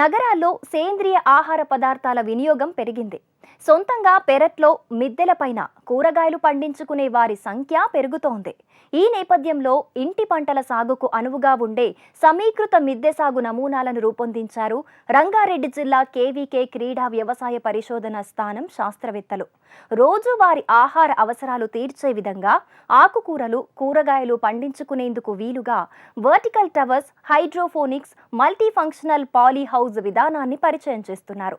నగరాల్లో సేంద్రియ ఆహార పదార్థాల వినియోగం పెరిగింది. సొంతంగా పెరట్లో మిద్దెలపైన కూరగాయలు పండించుకునే వారి సంఖ్య పెరుగుతోంది. ఈ నేపథ్యంలో ఇంటి పంటల సాగుకు అనువుగా ఉండే సమీకృత మిద్దె సాగు నమూనాలను రూపొందించారు రంగారెడ్డి జిల్లా కేవీకే క్రీడా వ్యవసాయ పరిశోధన స్థానం శాస్త్రవేత్తలు. రోజువారి ఆహార అవసరాలు తీర్చే విధంగా ఆకుకూరలు కూరగాయలు పండించుకునేందుకు వీలుగా vertical towers hydroponics multi functional విధానాన్ని పరిచయం చేస్తున్నారు.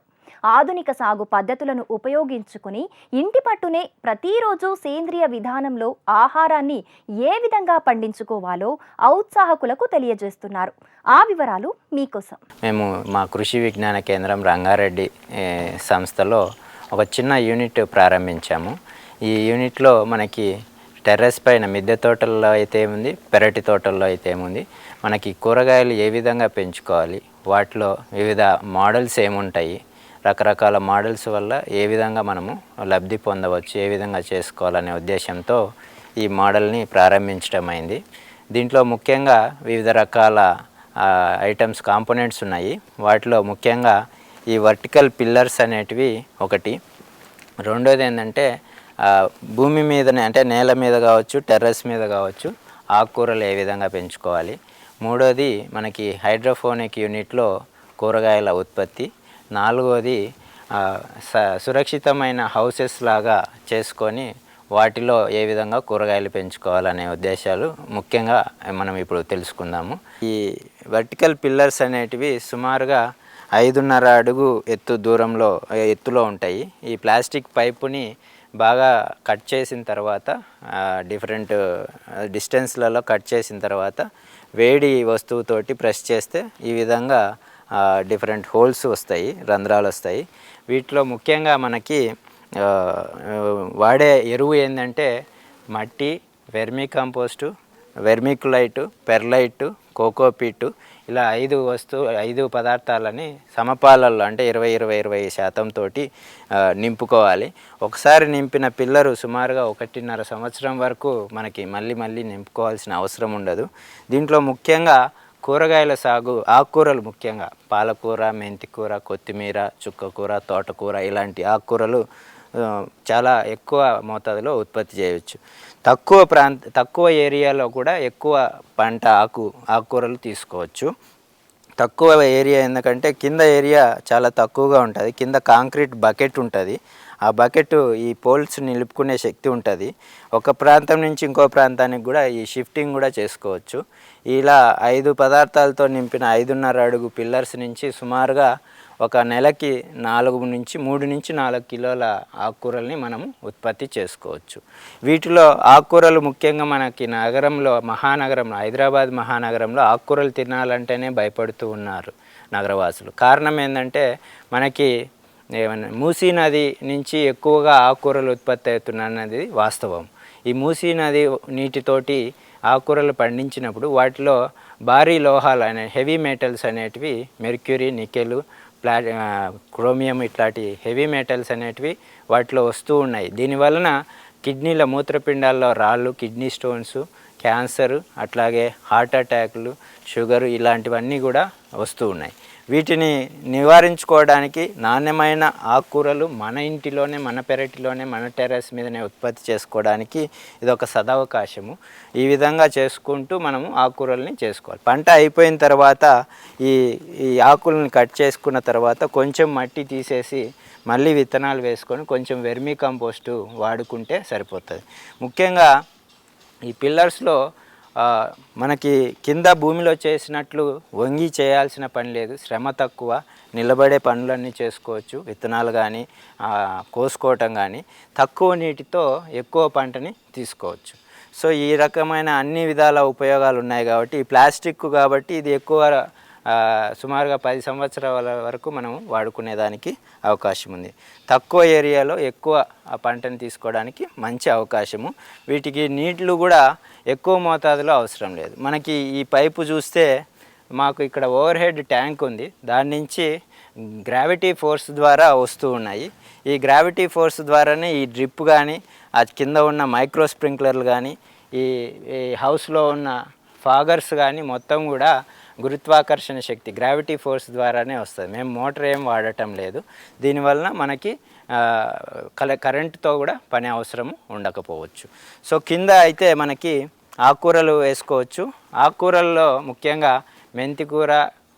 ఆధునిక సాగు పద్ధతులను ఉపయోగించుకుని ఇంటి పట్టునే ప్రతిరోజు సేంద్రియ విధానంలో ఆహారాన్ని ఏ విధంగా పండించుకోవాలో ఔత్సాహకులకు తెలియజేస్తున్నారు. ఆ వివరాలు మీకోసం. మేము మా కృషి విజ్ఞాన కేంద్రం రంగారెడ్డి సంస్థలో ఒక చిన్న యూనిట్ ప్రారంభించాము. ఈ యూనిట్లో మనకి టెర్రస్ పైన మిద్దె తోటల్లో అయితే ఏముంది పెరటి తోటల్లో అయితే ఏముంది మనకి కూరగాయలు ఏ విధంగా పెంచుకోవాలి వాటిలో వివిధ మోడల్స్ ఏముంటాయి రకరకాల మోడల్స్ వల్ల ఏ విధంగా మనము లబ్ధి పొందవచ్చు ఏ విధంగా చేసుకోవాలనే ఉద్దేశంతో ఈ మోడల్ని ప్రారంభించడం అయింది. దీంట్లో ముఖ్యంగా వివిధ రకాల ఐటమ్స్ కాంపోనెంట్స్ ఉన్నాయి. వాటిలో ముఖ్యంగా ఈ వర్టికల్ పిల్లర్స్ అనేటివి ఒకటి. రెండోది ఏంటంటే భూమి మీదనే అంటే నేల మీద కావచ్చు టెర్రస్ మీద కావచ్చు ఆకుకూరలు ఏ విధంగా పెంచుకోవాలి. మూడోది మనకి హైడ్రోఫోనిక్ యూనిట్లో కూరగాయల ఉత్పత్తి. నాలుగోది స- సురక్షితమైన హౌసెస్ లాగా చేసుకొని వాటిలో ఏ విధంగా కూరగాయలు పెంచుకోవాలనే ఉద్దేశాలు ముఖ్యంగా మనం ఇప్పుడు తెలుసుకుందాము. ఈ వర్టికల్ పిల్లర్స్ అనేటివి సుమారుగా ఐదున్నర అడుగు ఎత్తు దూరంలో ఎత్తులో ఉంటాయి. ఈ ప్లాస్టిక్ పైపుని బాగా కట్ చేసిన తర్వాత డిఫరెంట్ డిస్టెన్స్లలో కట్ చేసిన తర్వాత వేడి వస్తువుతోటి ప్రెస్ చేస్తే ఈ విధంగా డిఫరెంట్ హోల్స్ వస్తాయి రంధ్రాలు వస్తాయి. వీటిలో ముఖ్యంగా మనకి వాడే ఎరువు ఏంటంటే మట్టి vermicompost vermiculite perlite cocopeat ఇలా ఐదు వస్తువు ఐదు పదార్థాలని సమపాలల్లో అంటే ఇరవై ఇరవై ఇరవై శాతంతో నింపుకోవాలి. ఒకసారి నింపిన పిల్లరు సుమారుగా ఒకటిన్నర సంవత్సరం వరకు మనకి మళ్ళీ మళ్ళీ నింపుకోవాల్సిన అవసరం ఉండదు. దీంట్లో ముఖ్యంగా కూరగాయల సాగు ఆకుకూరలు ముఖ్యంగా పాలకూర మెంతికూర కొత్తిమీర చుక్కకూర తోటకూర ఇలాంటి ఆకుకూరలు చాలా ఎక్కువ మోతాదులో ఉత్పత్తి చేయవచ్చు. తక్కువ ప్రాంత తక్కువ ఏరియాలో కూడా ఎక్కువ పంట ఆకు ఆకుకూరలు తీసుకోవచ్చు. తక్కువ ఏరియా ఎందుకంటే కింద ఏరియా చాలా తక్కువగా ఉంటుంది. కింద కాంక్రీట్ బకెట్ ఉంటుంది. ఆ బకెట్ ఈ పోల్స్ నిలుపుకునే శక్తి ఉంటుంది. ఒక ప్రాంతం నుంచి ఇంకో ప్రాంతానికి కూడా ఈ షిఫ్టింగ్ కూడా చేసుకోవచ్చు. ఇలా ఐదు పదార్థాలతో నింపిన ఐదున్నర అడుగు పిల్లర్స్ నుంచి సుమారుగా ఒక నెలకి నాలుగు నుంచి మూడు నుంచి నాలుగు కిలోల ఆకుకూరల్ని మనం ఉత్పత్తి చేసుకోవచ్చు. వీటిలో ఆకుకూరలు ముఖ్యంగా మనకి నగరంలో మహానగరంలో హైదరాబాద్ మహానగరంలో ఆకుకూరలు తినాలంటేనే భయపడుతూ ఉన్నారు నగరవాసులు. కారణం ఏంటంటే మనకి ఏమన్నా మూసీ నది నుంచి ఎక్కువగా ఆకుకూరలు ఉత్పత్తి అవుతున్నది వాస్తవం. ఈ మూసీ నది నీటితోటి ఆకుకూరలు పండించినప్పుడు వాటిలో భారీ లోహాలు అనే హెవీ మెటల్స్ అనేటివి మెర్క్యూరీ నికెలు ప్లా క్రోమియం ఇట్లాంటి హెవీ మెటల్స్ అనేటివి వాటిలో వస్తూ ఉన్నాయి. దీనివలన కిడ్నీల మూత్రపిండాల్లో రాళ్ళు కిడ్నీ స్టోన్స్ క్యాన్సర్ అట్లాగే హార్ట్ అటాక్లు షుగర్ ఇలాంటివన్నీ కూడా వస్తూ ఉన్నాయి. వీటిని నివారించుకోవడానికి నాణ్యమైన ఆకుకూరలు మన ఇంటిలోనే మన పెరటిలోనే మన టెర్రస్ మీదనే ఉత్పత్తి చేసుకోవడానికి ఇది ఒక సదవకాశము. ఈ విధంగా చేసుకుంటూ మనము ఆకుకూరల్ని చేసుకోవాలి. పంట అయిపోయిన తర్వాత ఈ ఈ ఆకులను కట్ చేసుకున్న తర్వాత కొంచెం మట్టి తీసేసి మళ్ళీ విత్తనాలు వేసుకొని కొంచెం వెర్మీ కంపోస్టు వాడుకుంటే సరిపోతుంది. ముఖ్యంగా ఈ పిల్లర్స్లో మనకి కింద భూమిలో చేసినట్లు వంగి చేయాల్సిన పని లేదు. శ్రమ తక్కువ నిలబడే పనులన్నీ చేసుకోవచ్చు. విత్తనాలు కానీ కోసుకోవటం కానీ తక్కువ నీటితో ఎక్కువ పంటని తీసుకోవచ్చు. సో ఈ రకమైన అన్ని విధాల ఉపయోగాలు ఉన్నాయి కాబట్టి ఈ ప్లాస్టిక్ కాబట్టి ఇది ఎక్కువ సుమారుగా పది సంవత్సరాల వరకు మనం వాడుకునేదానికి అవకాశం ఉంది. తక్కువ ఏరియాలో ఎక్కువ ఆ పంటను తీసుకోవడానికి మంచి అవకాశము. వీటికి నీళ్ళు కూడా ఎక్కువ మోతాదులో అవసరం లేదు. మనకి ఈ పైపు చూస్తే మాకు ఇక్కడ ఓవర్ హెడ్ ట్యాంక్ ఉంది. దాని నుంచి గ్రావిటీ ఫోర్స్ ద్వారా వస్తూ ఉన్నాయి. ఈ గ్రావిటీ ఫోర్స్ ద్వారానే ఈ డ్రిప్ కానీ ఆ కింద ఉన్న మైక్రో స్ప్రింక్లర్లు కానీ ఈ ఈ హౌస్లో ఉన్న ఫాగర్స్ కానీ మొత్తం కూడా గురుత్వాకర్షణ శక్తి గ్రావిటీ ఫోర్స్ ద్వారానే వస్తుంది. మేము మోటార్ ఏం వాడటం లేదు. దీనివలన మనకి కల కరెంటుతో కూడా పని అవసరం ఉండకపోవచ్చు. సో కింద అయితే మనకి ఆకుకూరలు వేసుకోవచ్చు. ఆకుకూరల్లో ముఖ్యంగా మెంతికూర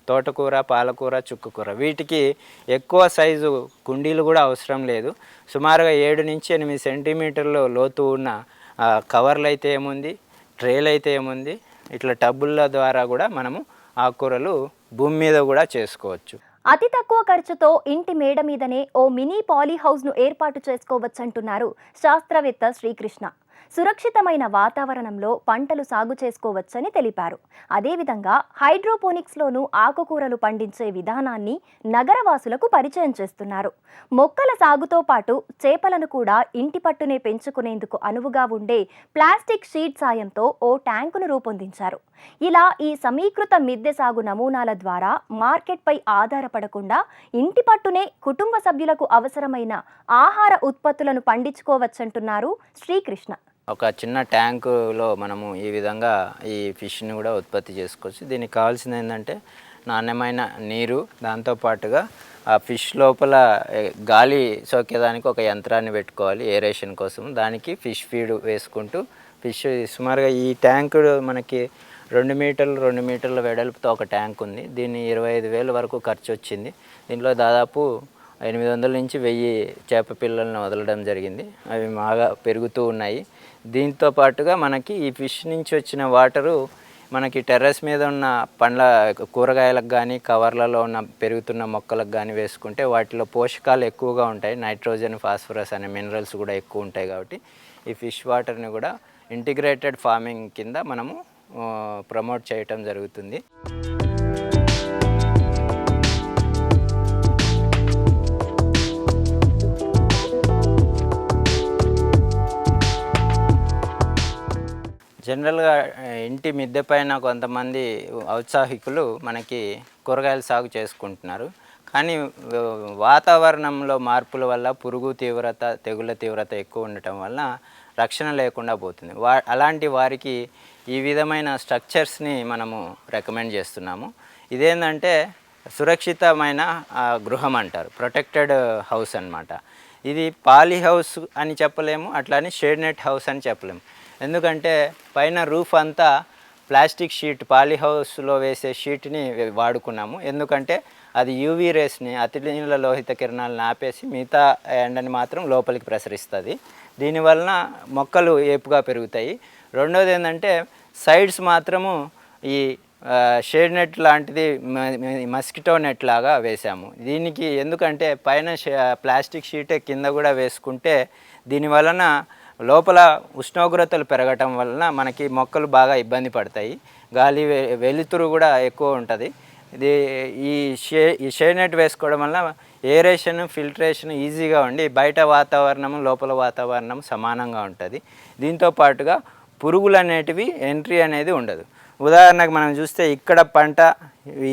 తోటకూర పాలకూర చుక్కకూర వీటికి ఎక్కువ సైజు కుండీలు కూడా అవసరం లేదు. సుమారుగా ఏడు నుంచి ఎనిమిది సెంటీమీటర్లు లోతు ఉన్న కవర్లు అయితే ఏముంది? ట్రేలు అయితే ఏముంది? ఇట్లా టబ్బుల ద్వారా కూడా మనము ఆకుకూరలు భూమి మీద కూడా చేసుకోవచ్చు. అతి తక్కువ ఖర్చుతో ఇంటి మేడ మీదనే ఓ మినీ పాలీ హౌస్ను ఏర్పాటు చేసుకోవచ్చంటున్నారు శాస్త్రవేత్త శ్రీకృష్ణ. సురక్షితమైన వాతావరణంలో పంటలు సాగు చేసుకోవచ్చని తెలిపారు. అదేవిధంగా హైడ్రోపోనిక్స్లోనూ ఆకుకూరలు పండించే విధానాన్ని నగరవాసులకు పరిచయం చేస్తున్నారు. మొక్కల సాగుతో పాటు చేపలను కూడా ఇంటి పట్టునే పెంచుకునేందుకు అనువుగా ఉండే ప్లాస్టిక్ షీట్ సాయంతో ఓ ట్యాంకును రూపొందించారు. ఇలా ఈ సమీకృత మిద్దె సాగు నమూనాల ద్వారా మార్కెట్పై ఆధారపడకుండా ఇంటి పట్టునే కుటుంబ సభ్యులకు అవసరమైన ఆహార ఉత్పత్తులను పండించుకోవచ్చంటున్నారు శ్రీకృష్ణ. ఒక చిన్న ట్యాంకులో మనము ఈ విధంగా ఈ ఫిష్ని కూడా ఉత్పత్తి చేసుకోవచ్చు. దీనికి కావాల్సింది ఏంటంటే నాణ్యమైన నీరు దాంతోపాటుగా ఆ ఫిష్ లోపల గాలి సోకేదానికి ఒక యంత్రాన్ని పెట్టుకోవాలి ఏరేషన్ కోసం. దానికి ఫిష్ ఫీడ్ వేసుకుంటూ ఫిష్ సుమారుగా ఈ ట్యాంకు మనకి రెండు మీటర్లు రెండు మీటర్ల వెడల్పుతో ఒక ట్యాంక్ ఉంది. దీన్ని ఇరవై ఐదు వేల వరకు ఖర్చు వచ్చింది. దీంట్లో దాదాపు ఎనిమిది వందల నుంచి వెయ్యి చేప పిల్లల్ని వదలడం జరిగింది. అవి బాగా పెరుగుతూ ఉన్నాయి. దీంతో పాటుగా మనకి ఈ ఫిష్ నుంచి వచ్చిన వాటరు మనకి టెర్రస్ మీద ఉన్న పండ్ల కూరగాయలకు కానీ కవర్లలో ఉన్న పెరుగుతున్న మొక్కలకు కానీ వేసుకుంటే వాటిలో పోషకాలు ఎక్కువగా ఉంటాయి. నైట్రోజన్ ఫాస్ఫరస్ అనే మినరల్స్ కూడా ఎక్కువ ఉంటాయి కాబట్టి ఈ ఫిష్ వాటర్ని కూడా ఇంటిగ్రేటెడ్ ఫార్మింగ్ కింద మనము ప్రమోట్ చేయటం జరుగుతుంది. జనరల్గా ఇంటి మిద్దె పైన కొంతమంది ఔత్సాహికులు మనకి కూరగాయలు సాగు చేసుకుంటున్నారు. కానీ వాతావరణంలో మార్పుల వల్ల పురుగు తీవ్రత తెగుళ్ళ తీవ్రత ఎక్కువ ఉండటం వల్ల రక్షణ లేకుండా పోతుంది. వా అలాంటి వారికి ఈ విధమైన స్ట్రక్చర్స్ని మనము రికమెండ్ చేస్తున్నాము. ఇదేంటంటే సురక్షితమైన గృహం అంటారు. ప్రొటెక్టెడ్ హౌస్ అన్నమాట. ఇది పాలీ హౌస్ అని చెప్పలేము అట్లానే షేడ్ నెట్ హౌస్ అని చెప్పలేము. ఎందుకంటే పైన రూఫ్ అంతా ప్లాస్టిక్ షీట్ పాలీ హౌస్లో వేసే షీట్ని వాడుకున్నాము. ఎందుకంటే అది యూవీ రేస్ని అతినీల లోహిత కిరణాలను ఆపేసి మిగతా ఎండని మాత్రం లోపలికి ప్రసరిస్తుంది. దీనివలన మొక్కలు ఏపుగా పెరుగుతాయి. రెండోది ఏంటంటే సైడ్స్ మాత్రము ఈ షేడ్ నెట్ లాంటిది మస్కిటో నెట్ లాగా వేసాము. దీనికి ఎందుకంటే పైన షే- ప్లాస్టిక్ షీటే కింద కూడా వేసుకుంటే దీని వలన లోపల ఉష్ణోగ్రతలు పెరగటం వలన మనకి మొక్కలు బాగా ఇబ్బంది పడతాయి. గాలి వెలుతురు కూడా ఎక్కువ ఉంటుంది. ఇది ఈ షే ఈ షేడ్ నెట్ వేసుకోవడం వల్ల ఏరేషన్ ఫిల్టరేషన్ ఈజీగా ఉండి బయట వాతావరణం లోపల వాతావరణం సమానంగా ఉంటుంది. దీంతో పాటుగా పురుగులు అనేటివి ఎంట్రీ అనేది ఉండదు. ఉదాహరణకు మనం చూస్తే ఇక్కడ పంట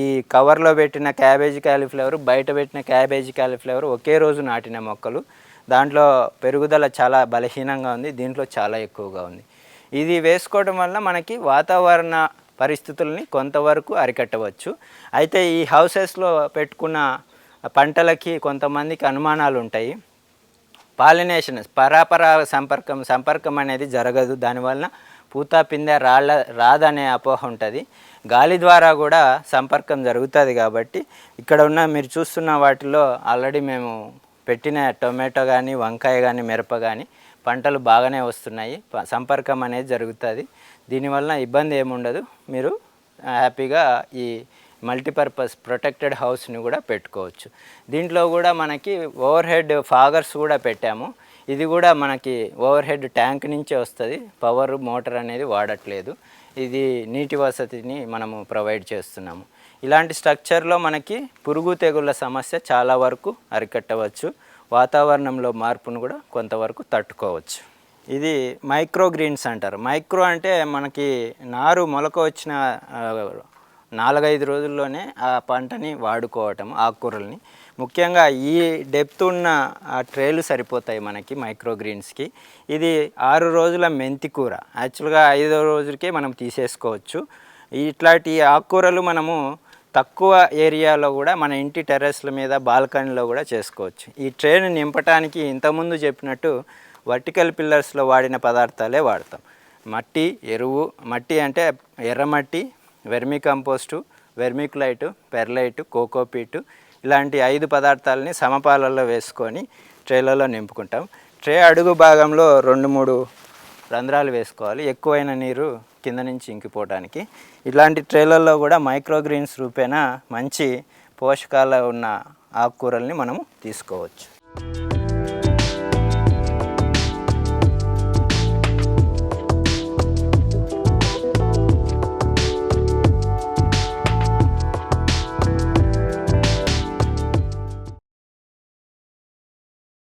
ఈ కవర్లో పెట్టిన క్యాబేజీ క్యాలీఫ్లవర్ బయట పెట్టిన క్యాబేజీ క్యాలీఫ్లవర్ ఒకే రోజు నాటిన మొక్కలు. దాంట్లో పెరుగుదల చాలా బలహీనంగా ఉంది దీంట్లో చాలా ఎక్కువగా ఉంది. ఇది వేసుకోవడం వల్ల మనకి వాతావరణ పరిస్థితుల్ని కొంతవరకు అరికట్టవచ్చు. అయితే ఈ హౌసెస్లో పెట్టుకున్న పంటలకి కొంతమందికి అనుమానాలు ఉంటాయి. పాలినేషన్ పరాపరాగ సంపర్కం సంపర్కం అనేది జరగదు. దానివల్ల పూత పిందె రాళ్ళ రాదనే అపోహ ఉంటుంది. గాలి ద్వారా కూడా సంపర్కం జరుగుతుంది కాబట్టి ఇక్కడ ఉన్న మీరు చూస్తున్న వాటిలో ఆల్రెడీ మేము పెట్టిన టొమాటో కానీ వంకాయ కానీ మిరప కానీ పంటలు బాగానే వస్తున్నాయి. సంపర్కం అనేది జరుగుతుంది. దీనివల్ల ఇబ్బంది ఏముండదు మీరు హ్యాపీగా ఈ మల్టీపర్పస్ ప్రొటెక్టెడ్ హౌస్ని కూడా పెట్టుకోవచ్చు. దీంట్లో కూడా మనకి ఓవర్ హెడ్ ఫాగర్స్ కూడా పెట్టాము. ఇది కూడా మనకి ఓవర్ హెడ్ ట్యాంక్ నుంచే వస్తుంది. పవర్ మోటార్ అనేది వాడట్లేదు. ఇది నీటి వసతిని మనము ప్రొవైడ్ చేస్తున్నాము. ఇలాంటి స్ట్రక్చర్లో మనకి పురుగు తెగుళ్ళ సమస్య చాలా వరకు అరికట్టవచ్చు. వాతావరణంలో మార్పును కూడా కొంతవరకు తట్టుకోవచ్చు. ఇది మైక్రో గ్రీన్స్ అంటారు. మైక్రో అంటే మనకి నారు మొలక వచ్చిన నాలుగైదు రోజుల్లోనే ఆ పంటని వాడుకోవటం ఆకుకూరల్ని. ముఖ్యంగా ఈ డెప్త్ ఉన్న ఆ ట్రేలు సరిపోతాయి మనకి మైక్రో గ్రీన్స్కి ఇది ఆరు రోజుల మెంతి కూర. యాక్చువల్గా ఐదో రోజులకే మనం తీసేసుకోవచ్చు. ఇట్లాంటి ఆకుకూరలు మనము తక్కువ ఏరియాలో కూడా మన ఇంటి టెర్రస్ల మీద బాల్కనీలో కూడా చేసుకోవచ్చు. ఈ ట్రేను నింపడానికి ఇంతకుముందు చెప్పినట్టు వర్టికల్ పిల్లర్స్లో వాడిన పదార్థాలే వాడతాం. మట్టి ఎరువు మట్టి అంటే ఎర్రమట్టి vermicompost vermiculite perlite cocopeat ఇలాంటి ఐదు పదార్థాలని సమపాలలో వేసుకొని ట్రేలలో నింపుకుంటాం. ట్రే అడుగు భాగంలో రెండు మూడు రంధ్రాలు వేసుకోవాలి. ఎక్కువైన నీరు కింద నుంచి ఇంకిపోవడానికి ఇలాంటి ట్రేలల్లో కూడా మైక్రోగ్రీన్స్ రూపేణా మంచి పోషకాలు ఉన్న ఆకుకూరల్ని మనము తీసుకోవచ్చు.